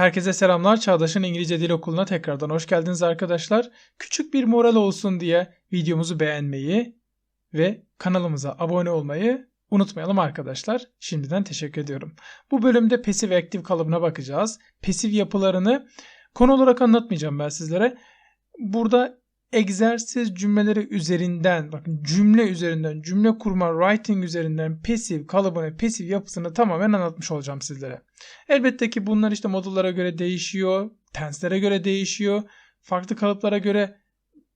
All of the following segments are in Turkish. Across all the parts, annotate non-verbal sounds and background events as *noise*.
Herkese selamlar. Çağdaş'ın İngilizce Dil Okulu'na tekrardan hoş geldiniz arkadaşlar. Küçük bir moral olsun diye videomuzu beğenmeyi ve kanalımıza abone olmayı unutmayalım arkadaşlar. Şimdiden teşekkür ediyorum. Bu bölümde pasif ve aktif kalıbına bakacağız. Pasif yapılarını konu olarak anlatmayacağım ben sizlere. Burada egzersiz cümleleri üzerinden bakın cümle üzerinden cümle kurma writing üzerinden pasif kalıbını pasif yapısını tamamen anlatmış olacağım sizlere. Elbette ki bunlar işte modullara göre değişiyor, tenslere göre değişiyor, farklı kalıplara göre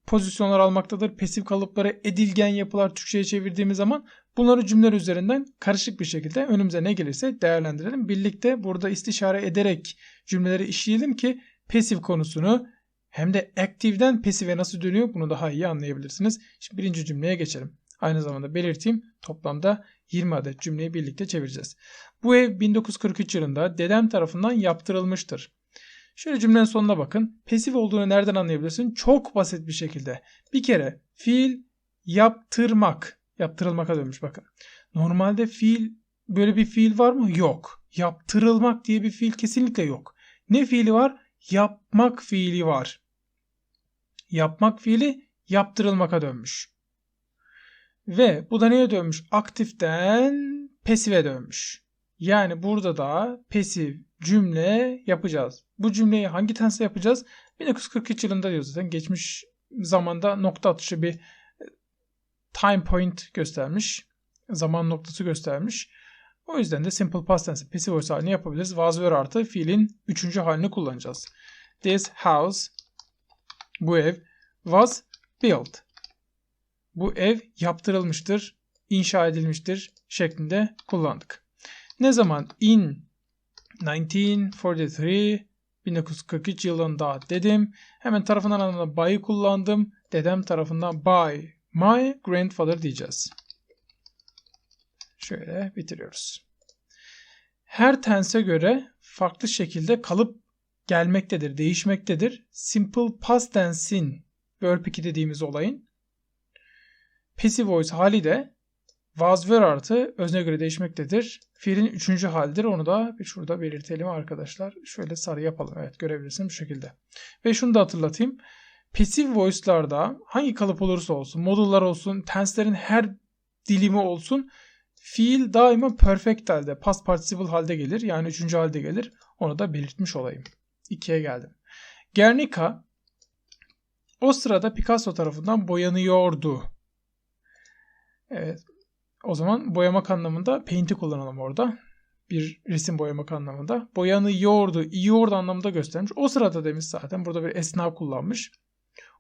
pozisyonlar almaktadır. Pasif kalıpları edilgen yapılar Türkçe'ye çevirdiğimiz zaman bunları cümleler üzerinden karışık bir şekilde önümüze ne gelirse değerlendirelim. Birlikte burada istişare ederek cümleleri işleyelim ki pasif konusunu hem de active'den passive'e nasıl dönüyor bunu daha iyi anlayabilirsiniz. Şimdi birinci cümleye geçelim. Aynı zamanda belirteyim toplamda 20 adet cümleyi birlikte çevireceğiz. Bu ev 1943 yılında dedem tarafından yaptırılmıştır. Şöyle cümlenin sonuna bakın. Pasif olduğunu nereden anlayabilirsin? Çok basit bir şekilde. Bir kere fiil yaptırmak. Yaptırılmaka dönmüş bakın. Normalde fiil böyle bir fiil var mı? Yok. Yaptırılmak diye bir fiil kesinlikle yok. Ne fiili var? Yapmak fiili var yapmak fiili yaptırılmaka dönmüş. Ve bu da neye dönmüş? Aktiften pasive dönmüş. Yani burada da pasif cümle yapacağız. Bu cümleyi hangi tense yapacağız? 1943 yılında diyor zaten. Geçmiş zamanda nokta atışı bir e, time point göstermiş. Zaman noktası göstermiş. O yüzden de simple past tense passive voice halini yapabiliriz. Was were artı fiilin üçüncü halini kullanacağız. This house bu ev was built. Bu ev yaptırılmıştır, inşa edilmiştir şeklinde kullandık. Ne zaman? In 1943 1943 yılında dedim. Hemen tarafından anlamda by'ı kullandım. Dedem tarafından by my grandfather diyeceğiz. Şöyle bitiriyoruz. Her tense göre farklı şekilde kalıp gelmektedir, değişmektedir. Simple past tense'in verb 2 dediğimiz olayın passive voice hali de was were artı özne göre değişmektedir. Fiilin üçüncü halidir. Onu da bir şurada belirtelim arkadaşlar. Şöyle sarı yapalım. Evet görebilirsiniz bu şekilde. Ve şunu da hatırlatayım. Passive voice'larda hangi kalıp olursa olsun, modullar olsun, tense'lerin her dilimi olsun fiil daima perfect halde, past participle halde gelir. Yani üçüncü halde gelir. Onu da belirtmiş olayım. 2'ye geldim. Guernica o sırada Picasso tarafından boyanıyordu. Evet. O zaman boyamak anlamında paint'i kullanalım orada. Bir resim boyamak anlamında. Boyanıyordu, yiyordu anlamında göstermiş. O sırada demiş zaten. Burada bir esna kullanmış.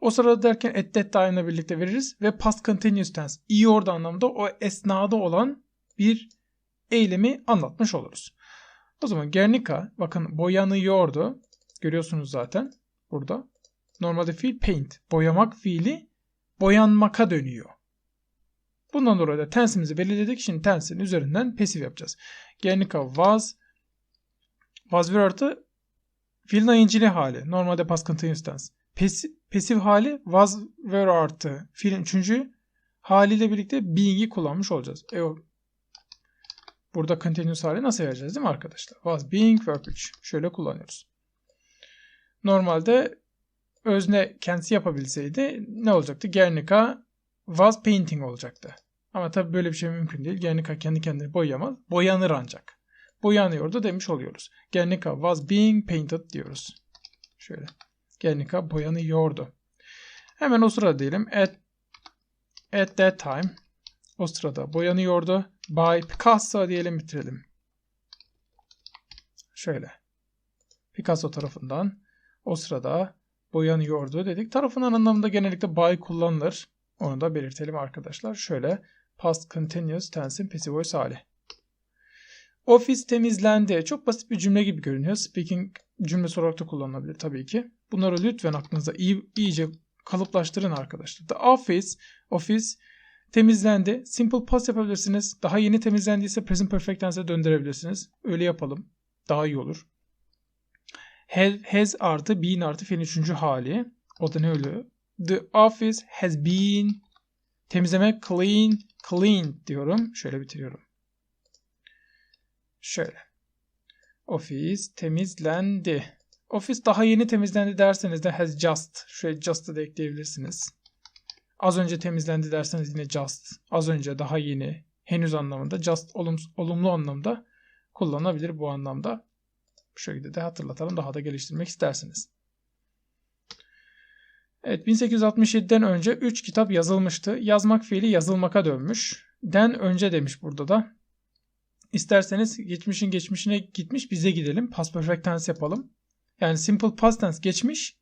O sırada derken at that time'la birlikte veririz. Ve past continuous tense. Yiyordu anlamında o esnada olan bir eylemi anlatmış oluruz. O zaman Guernica bakın boyanıyordu. Görüyorsunuz zaten burada. Normalde fiil paint. Boyamak fiili boyanmaka dönüyor. Bundan dolayı da tense'imizi belirledik. Şimdi tense'in üzerinden pasif yapacağız. Guernica was was bir artı fiilin ayıncili hali. Normalde past continuous tense. Pasif, pasif hali was were artı fiilin üçüncü haliyle birlikte being'i kullanmış olacağız. E Burada continuous hali nasıl vereceğiz değil mi arkadaşlar? Was being verb 3. Şöyle kullanıyoruz. Normalde özne kendisi yapabilseydi ne olacaktı? Guernica was painting olacaktı. Ama tabi böyle bir şey mümkün değil. Guernica kendi kendini boyayamaz. Boyanır ancak. Boyanıyordu demiş oluyoruz. Guernica was being painted diyoruz. Şöyle. Guernica boyanıyordu. Hemen o sırada diyelim. At, at that time o sırada boyanıyordu. By Picasso diyelim bitirelim. Şöyle. Picasso tarafından o sırada boyanıyordu dedik. Tarafından anlamında genellikle by kullanılır. Onu da belirtelim arkadaşlar. Şöyle past continuous tense'in passive voice hali. Ofis temizlendi. Çok basit bir cümle gibi görünüyor. Speaking cümlesi olarak da kullanılabilir tabii ki. Bunları lütfen aklınıza iyi, iyice kalıplaştırın arkadaşlar. The office, office temizlendi. Simple past yapabilirsiniz. Daha yeni temizlendiyse present perfect tense'e döndürebilirsiniz. Öyle yapalım. Daha iyi olur. Has artı been artı fiilin üçüncü hali. O da ne oluyor? The office has been temizleme clean clean diyorum. Şöyle bitiriyorum. Şöyle. Ofis temizlendi. Ofis daha yeni temizlendi derseniz de has just. Şöyle just'ı da ekleyebilirsiniz. Az önce temizlendi derseniz yine just. Az önce daha yeni. Henüz anlamında. Just olum, olumlu anlamda kullanılabilir bu anlamda. Bu şekilde de hatırlatalım daha da geliştirmek isterseniz. Evet 1867'den önce 3 kitap yazılmıştı. Yazmak fiili yazılmaka dönmüş. Den önce demiş burada da. İsterseniz geçmişin geçmişine gitmiş bize gidelim. Past perfect tense yapalım. Yani simple past tense geçmiş.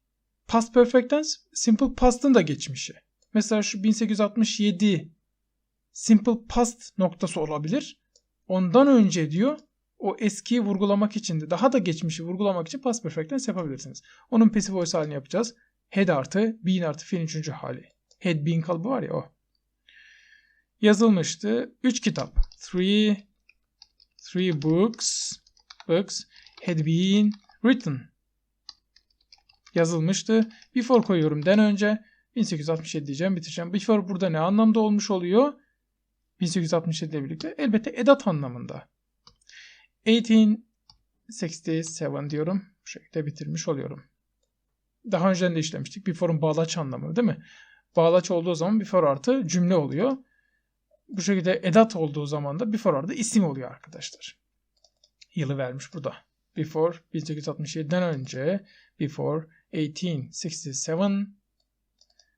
Past perfect tense simple past'ın da geçmişi. Mesela şu 1867 simple past noktası olabilir. Ondan önce diyor o eskiyi vurgulamak için de daha da geçmişi vurgulamak için past perfect tense yapabilirsiniz. Onun passive voice halini yapacağız. Had artı been artı fiilin üçüncü hali. Had been kalıbı var ya o. Yazılmıştı. 3 kitap. Three, three books, books had been written. Yazılmıştı. Before koyuyorum den önce. 1867 diyeceğim bitireceğim. Before burada ne anlamda olmuş oluyor? 1867 ile birlikte elbette edat anlamında. 1867 diyorum. Bu şekilde bitirmiş oluyorum. Daha önceden de işlemiştik. Before'un bağlaç anlamı değil mi? Bağlaç olduğu zaman before artı cümle oluyor. Bu şekilde edat olduğu zaman da before artı isim oluyor arkadaşlar. Yılı vermiş burada. Before 1867'den önce before 1867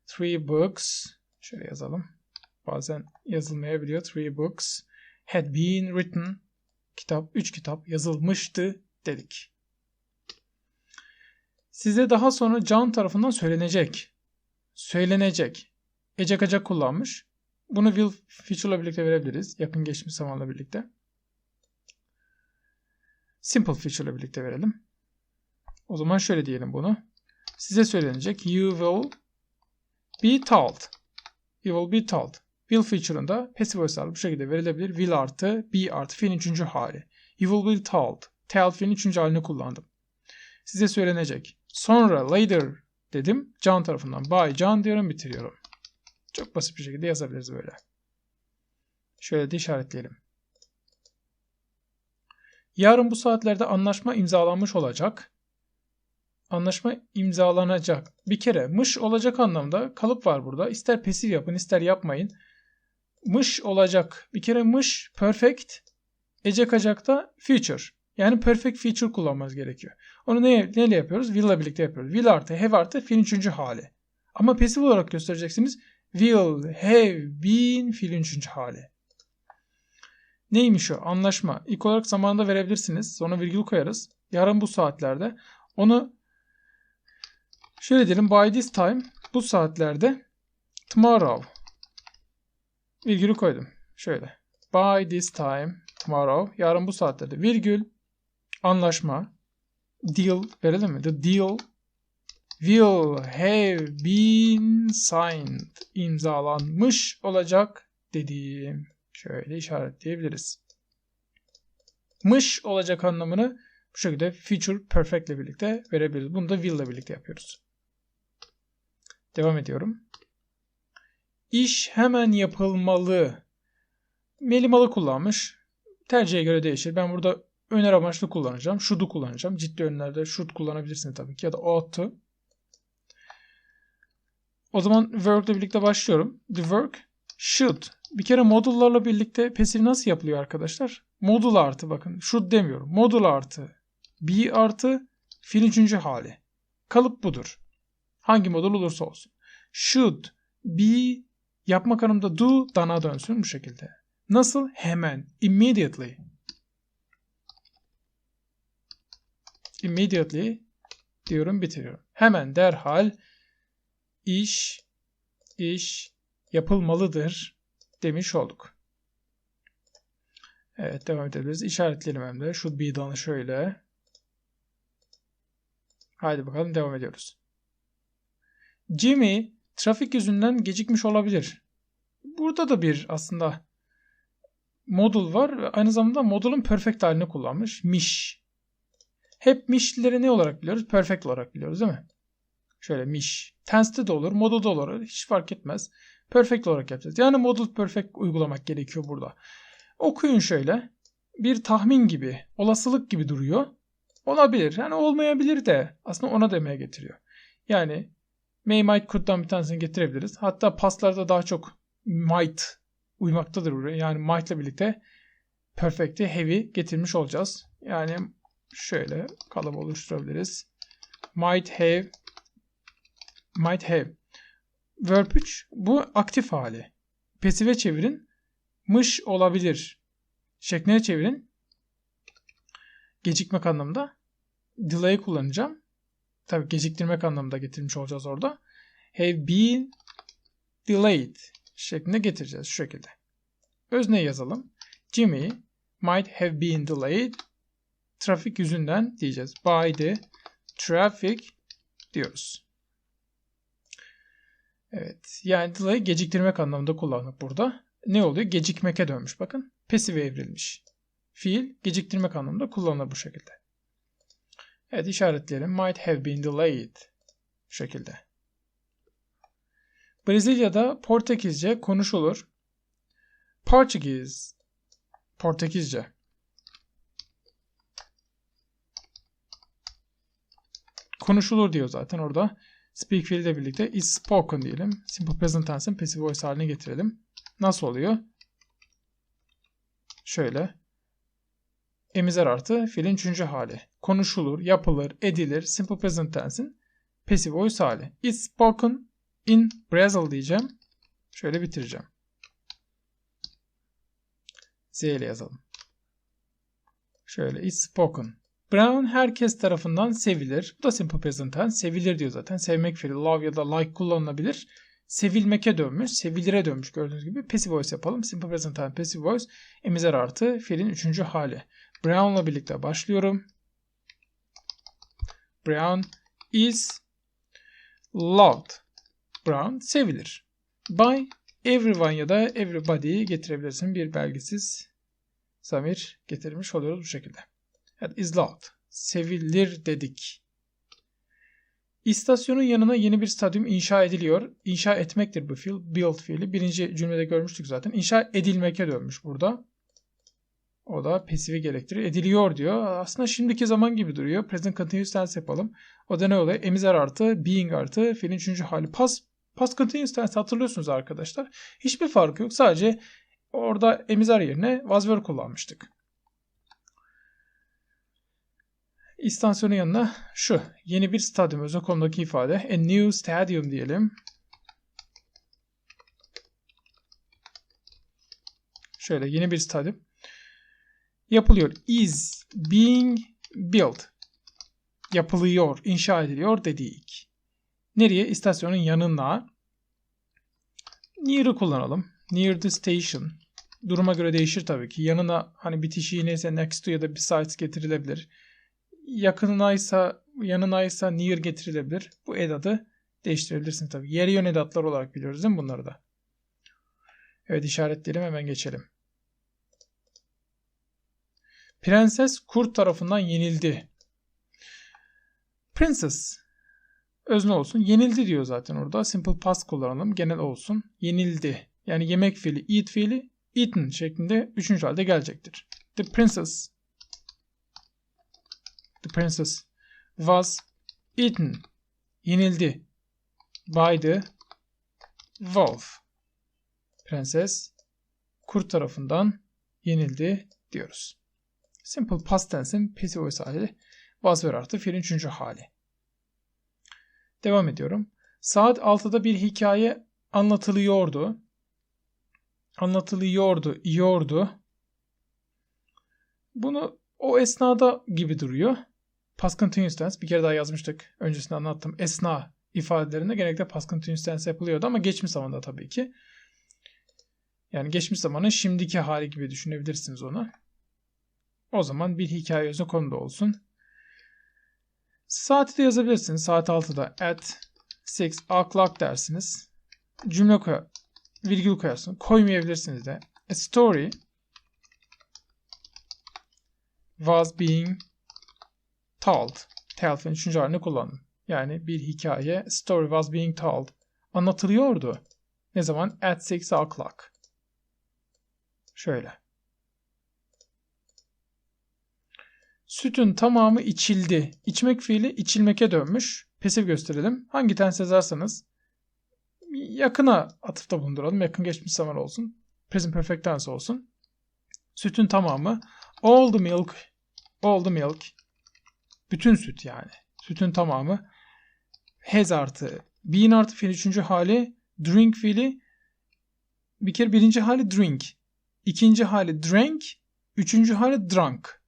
three books şöyle yazalım. Bazen yazılmayabiliyor. Three books had been written kitap, üç kitap yazılmıştı dedik. Size daha sonra Can tarafından söylenecek. Söylenecek. Ecek acak kullanmış. Bunu will feature'la birlikte verebiliriz. Yakın geçmiş zamanla birlikte. Simple feature'la birlikte verelim. O zaman şöyle diyelim bunu. Size söylenecek. You will be told. You will be told. Will feature'ında passive voice bu şekilde verilebilir. Will artı be artı fiilin üçüncü hali. You will be told. Tell fiilin üçüncü halini kullandım. Size söylenecek. Sonra later dedim. John tarafından by John diyorum bitiriyorum. Çok basit bir şekilde yazabiliriz böyle. Şöyle de işaretleyelim. Yarın bu saatlerde anlaşma imzalanmış olacak. Anlaşma imzalanacak. Bir kere mış olacak anlamda kalıp var burada. İster pasif yapın ister yapmayın. Mış olacak. Bir kere mış perfect. Ecek acakta future. Yani perfect feature kullanmamız gerekiyor. Onu ne, neyle yapıyoruz? Will ile birlikte yapıyoruz. Will artı have artı fiilin üçüncü hali. Ama pasif olarak göstereceksiniz. Will have been fiilin üçüncü hali. Neymiş o? Anlaşma. İlk olarak zamanında verebilirsiniz. Sonra virgül koyarız. Yarın bu saatlerde. Onu şöyle diyelim. By this time bu saatlerde tomorrow virgülü koydum. Şöyle. By this time tomorrow yarın bu saatlerde virgül anlaşma deal verelim mi? The deal will have been signed imzalanmış olacak dediğim. Şöyle işaretleyebiliriz. Mış olacak anlamını bu şekilde future perfect ile birlikte verebiliriz. Bunu da will ile birlikte yapıyoruz. Devam ediyorum. İş hemen yapılmalı. Melimalı kullanmış. Tercihe göre değişir. Ben burada öner amaçlı kullanacağım. Should'u kullanacağım. Ciddi önlerde should kullanabilirsiniz tabii ki ya da ought O zaman work ile birlikte başlıyorum. The work should. Bir kere modullarla birlikte pasif nasıl yapılıyor arkadaşlar? Modul artı bakın. Should demiyorum. Modul artı. Be artı. Fiil üçüncü hali. Kalıp budur. Hangi modul olursa olsun. Should be yapmak anlamda do dana dönsün bu şekilde. Nasıl? Hemen. Immediately. Immediately diyorum bitiriyorum. Hemen derhal iş iş yapılmalıdır demiş olduk. Evet devam edebiliriz. İşaretleyelim hem de. Should be done'ı şöyle. Haydi bakalım devam ediyoruz. Jimmy trafik yüzünden gecikmiş olabilir. Burada da bir aslında modul var. Aynı zamanda modulun perfect halini kullanmış. Miş. Hep mişleri ne olarak biliyoruz? Perfect olarak biliyoruz değil mi? Şöyle miş. Tense'de de olur, modul da olur. Hiç fark etmez. Perfect olarak yapacağız. Yani modul perfect uygulamak gerekiyor burada. Okuyun şöyle. bir tahmin gibi, olasılık gibi duruyor. Olabilir. Yani olmayabilir de aslında ona demeye getiriyor. Yani may might could'dan bir tanesini getirebiliriz. Hatta paslarda daha çok might uymaktadır buraya. Yani might ile birlikte perfect'i heavy getirmiş olacağız. Yani şöyle kalıp oluşturabiliriz. Might have might have verb 3 bu aktif hali. Pasife çevirin mış olabilir şekline çevirin. Gecikmek anlamında. Delay kullanacağım. Tabii geciktirmek anlamında getirmiş olacağız orada. Have been delayed şeklinde getireceğiz şu şekilde. Özne yazalım. Jimmy might have been delayed trafik yüzünden diyeceğiz. By the traffic diyoruz. Evet. Yani delay geciktirmek anlamında kullandık burada. Ne oluyor? Gecikmeke dönmüş bakın. Pasive evrilmiş. Fiil geciktirmek anlamında kullanılır bu şekilde. Evet işaretleyelim. Might have been delayed. Bu şekilde. Brezilya'da Portekizce konuşulur. Portuguese. Portekizce. Konuşulur diyor zaten orada. Speak fiiliyle birlikte is spoken diyelim. Simple present tense'in passive voice haline getirelim. Nasıl oluyor? Şöyle. Emizer artı fiilin üçüncü hali. Konuşulur, yapılır, edilir. Simple present tense'in passive voice hali. Is spoken in Brazil diyeceğim. Şöyle bitireceğim. Z ile yazalım. Şöyle is spoken. Brown herkes tarafından sevilir. Bu da simple present tense. Sevilir diyor zaten. Sevmek fiili love ya da like kullanılabilir. Sevilmeke dönmüş. Sevilire dönmüş gördüğünüz gibi. Passive voice yapalım. Simple present tense passive voice. Emizer artı fiilin üçüncü hali. Brown'la birlikte başlıyorum. Brown is loved. Brown sevilir. By everyone ya da everybody'yi getirebilirsin. Bir belgesiz zamir getirmiş oluyoruz bu şekilde. Evet, is loved. Sevilir dedik. İstasyonun yanına yeni bir stadyum inşa ediliyor. İnşa etmektir bu fiil. Build fiili. Birinci cümlede görmüştük zaten. İnşa edilmeke dönmüş burada. O da pasifi gerektirir. Ediliyor diyor. Aslında şimdiki zaman gibi duruyor. Present continuous tense yapalım. O da ne oluyor? Emizer artı being artı fiilin üçüncü hali. Pas, past continuous tense hatırlıyorsunuz arkadaşlar. Hiçbir farkı yok. Sadece orada emizer yerine was were kullanmıştık. İstasyonun yanına şu. Yeni bir stadyum. Özel konudaki ifade. A new stadium diyelim. Şöyle yeni bir stadyum. Yapılıyor. Is being built. Yapılıyor, inşa ediliyor dedik. Nereye? İstasyonun yanına. Near'ı kullanalım. Near the station. Duruma göre değişir tabii ki. Yanına hani neyse next to ya da beside getirilebilir yakınınaysa yanınaysa near getirilebilir. Bu edadı değiştirebilirsin tabii. Yeri yön edatlar olarak biliyoruz değil mi bunları da? Evet işaretleyelim hemen geçelim. Prenses kurt tarafından yenildi. Princess özne olsun. Yenildi diyor zaten orada. Simple past kullanalım. Genel olsun. Yenildi. Yani yemek fiili, eat fiili eaten şeklinde üçüncü halde gelecektir. The princess the princess was eaten, yenildi by the wolf. Prenses kurt tarafından yenildi diyoruz. Simple past tense'in passive voice hali was were artı fiilin üçüncü hali. Devam ediyorum. Saat 6'da bir hikaye anlatılıyordu. Anlatılıyordu, iyordu. Bunu o esnada gibi duruyor. Past continuous tense bir kere daha yazmıştık. Öncesinde anlattım. Esna ifadelerinde genellikle past continuous tense yapılıyordu ama geçmiş zamanda tabii ki. Yani geçmiş zamanın şimdiki hali gibi düşünebilirsiniz onu. O zaman bir hikaye özü konuda olsun. Saati de yazabilirsiniz. Saat 6'da at 6 o'clock dersiniz. Cümle koy, virgül koyarsınız. Koymayabilirsiniz de. A story was being told. Telf'in üçüncü halini kullanın. Yani bir hikaye story was being told. Anlatılıyordu. Ne zaman? At 6 o'clock. Şöyle. Sütün tamamı içildi. İçmek fiili içilmeke dönmüş. Pasif gösterelim. Hangi tense yazarsanız yakına atıfta bulunduralım. Yakın geçmiş zaman olsun. Present perfect tense olsun. Sütün tamamı. All the milk. All the milk. Bütün süt yani. Sütün tamamı. Has artı. Been artı fiil üçüncü hali. Drink fiili. Bir kere birinci hali drink. ikinci hali drank. Üçüncü hali drunk.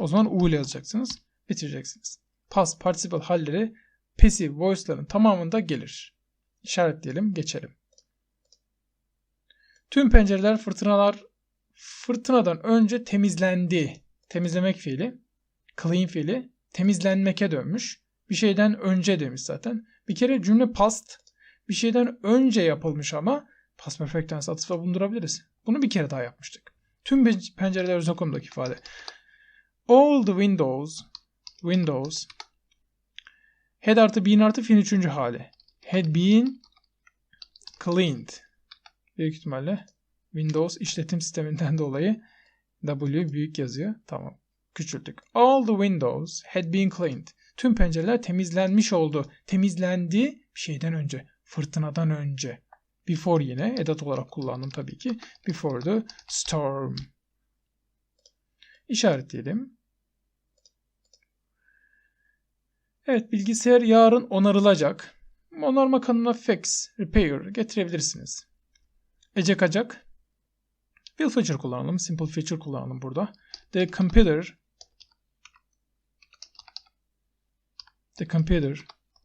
O zaman U ile yazacaksınız. Bitireceksiniz. Past participle halleri passive voice'ların tamamında gelir. İşaretleyelim, geçelim. Tüm pencereler fırtınalar fırtınadan önce temizlendi. Temizlemek fiili. Clean fiili. Temizlenmeke dönmüş. Bir şeyden önce demiş zaten. Bir kere cümle past. Bir şeyden önce yapılmış ama past perfect tense atıfta bulundurabiliriz. Bunu bir kere daha yapmıştık. Tüm pencereler özel konumdaki ifade. The windows windows had artı been artı fiil üçüncü hali. Had been cleaned. Büyük ihtimalle Windows işletim sisteminden *laughs* dolayı W büyük yazıyor. Tamam. Küçülttük. All the windows had been cleaned. Tüm pencereler temizlenmiş oldu. Temizlendi şeyden önce. Fırtınadan önce. Before yine edat olarak kullandım tabii ki. Before the storm. İşaretleyelim. Evet bilgisayar yarın onarılacak. Onarma kanalına fix, repair getirebilirsiniz. Ece Kacak. Will feature kullanalım. Simple feature kullanalım burada. The computer The computer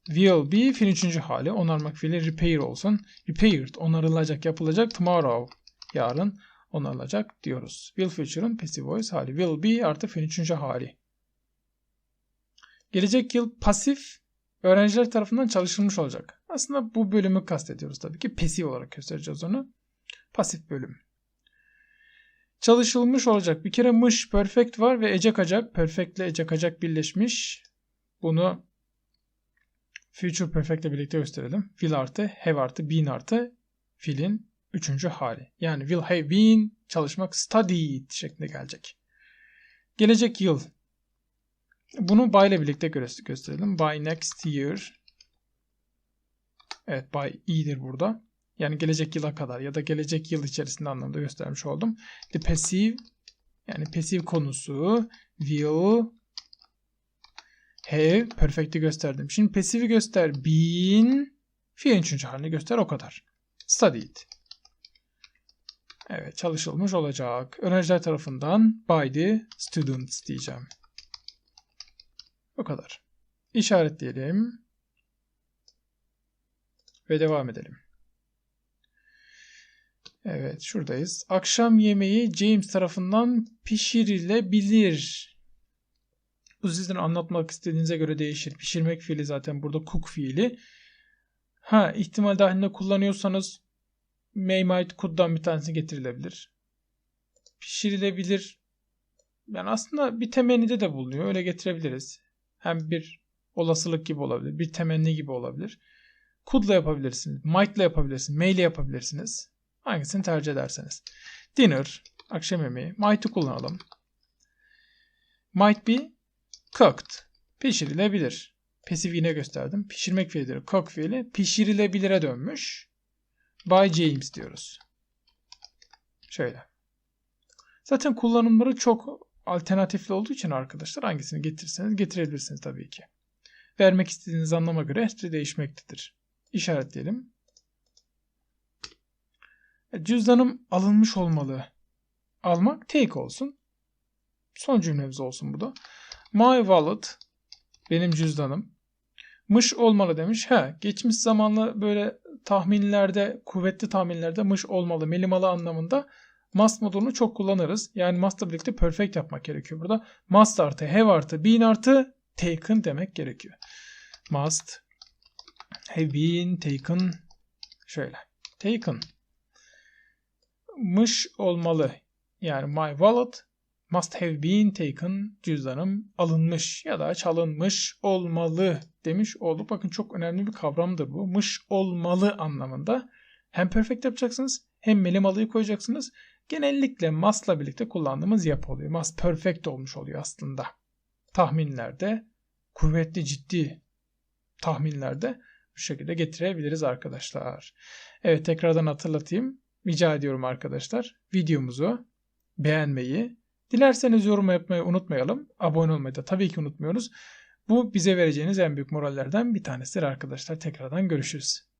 will be fiil üçüncü hali. Onarmak fiili repair olsun. Repaired onarılacak yapılacak. Tomorrow yarın onarılacak diyoruz. Will feature'ın passive voice hali. Will be artı fiil üçüncü hali. Gelecek yıl pasif öğrenciler tarafından çalışılmış olacak. Aslında bu bölümü kastediyoruz tabii ki. Pasif olarak göstereceğiz onu. Pasif bölüm. Çalışılmış olacak. Bir kere mış perfect var ve ecek acak. Perfect ile ecek acak birleşmiş. Bunu future perfect ile birlikte gösterelim. Will artı have artı been artı fiilin üçüncü hali. Yani will have been çalışmak studied şeklinde gelecek. Gelecek yıl bunu by ile birlikte gösterelim. By next year. Evet by i'dir burada. Yani gelecek yıla kadar ya da gelecek yıl içerisinde anlamda göstermiş oldum. The passive yani passive konusu will have perfect'i gösterdim. Şimdi passive'i göster. Been fiilin üçüncü halini göster o kadar. Studied. Evet çalışılmış olacak. Öğrenciler tarafından by the students diyeceğim. O kadar. İşaretleyelim. Ve devam edelim. Evet şuradayız. Akşam yemeği James tarafından pişirilebilir. Bu sizin anlatmak istediğinize göre değişir. Pişirmek fiili zaten burada cook fiili. Ha ihtimal dahilinde kullanıyorsanız may might could'dan bir tanesi getirilebilir. Pişirilebilir. Yani aslında bir temennide de bulunuyor. Öyle getirebiliriz. Hem bir olasılık gibi olabilir. Bir temenni gibi olabilir. Could'la yapabilirsiniz. Might'la yapabilirsiniz. May ile yapabilirsiniz. Hangisini tercih ederseniz. Dinner, akşam yemeği. Might'ı kullanalım. Might be cooked. Pişirilebilir. Pasif yine gösterdim. Pişirmek fiilidir. Cook fiili pişirilebilire dönmüş. By James diyoruz. Şöyle. Zaten kullanımları çok alternatifli olduğu için arkadaşlar hangisini getirirseniz getirebilirsiniz tabii ki. Vermek istediğiniz anlama göre hepsi değişmektedir. İşaretleyelim. Cüzdanım alınmış olmalı. Almak take olsun. Son cümlemiz olsun bu da. My wallet benim cüzdanım. Mış olmalı demiş. He, geçmiş zamanlı böyle tahminlerde, kuvvetli tahminlerde mış olmalı, melimalı anlamında must modunu çok kullanırız. Yani must'la birlikte perfect yapmak gerekiyor burada. Must artı, have artı, been artı, taken demek gerekiyor. Must have been taken şöyle. Taken mış olmalı. Yani my wallet must have been taken cüzdanım alınmış ya da çalınmış olmalı demiş olduk. Bakın çok önemli bir kavramdır bu. Mış olmalı anlamında. Hem perfect yapacaksınız hem melimalıyı koyacaksınız. Genellikle must'la birlikte kullandığımız yapı oluyor. Must perfect olmuş oluyor aslında. tahminlerde, kuvvetli ciddi tahminlerde bu şekilde getirebiliriz arkadaşlar. Evet tekrardan hatırlatayım. Rica ediyorum arkadaşlar. Videomuzu beğenmeyi, dilerseniz yorum yapmayı unutmayalım. Abone olmayı da tabii ki unutmuyoruz. Bu bize vereceğiniz en büyük morallerden bir tanesidir arkadaşlar. Tekrardan görüşürüz.